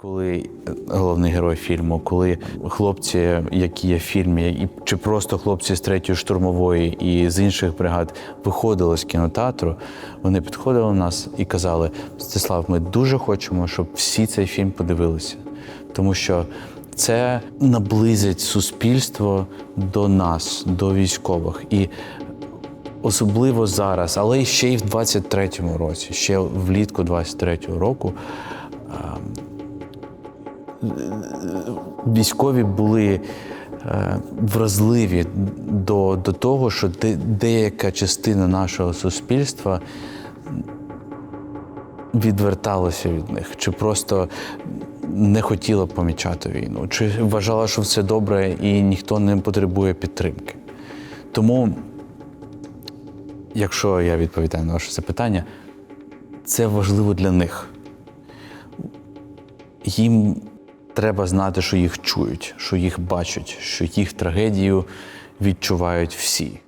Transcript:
Коли головний герой фільму, коли хлопці, які є в фільмі, і чи просто хлопці з третьої штурмової і з інших бригад виходили з кінотеатру, вони підходили до нас і казали: Стислав, ми дуже хочемо, щоб всі цей фільм подивилися, тому що це наблизить суспільство до нас, до військових. І особливо зараз, але ще й в 23-му році, ще влітку 23-го року. Військові були е, вразливі до, до того, що де, деяка частина нашого суспільства відверталася від них, чи просто не хотіла помічати війну, чи вважала, що все добре і ніхто не потребує підтримки. Тому, якщо я відповідаю на ваше запитання, це важливо для них їм треба знати, що їх чують, що їх бачать, що їх трагедію відчувають всі.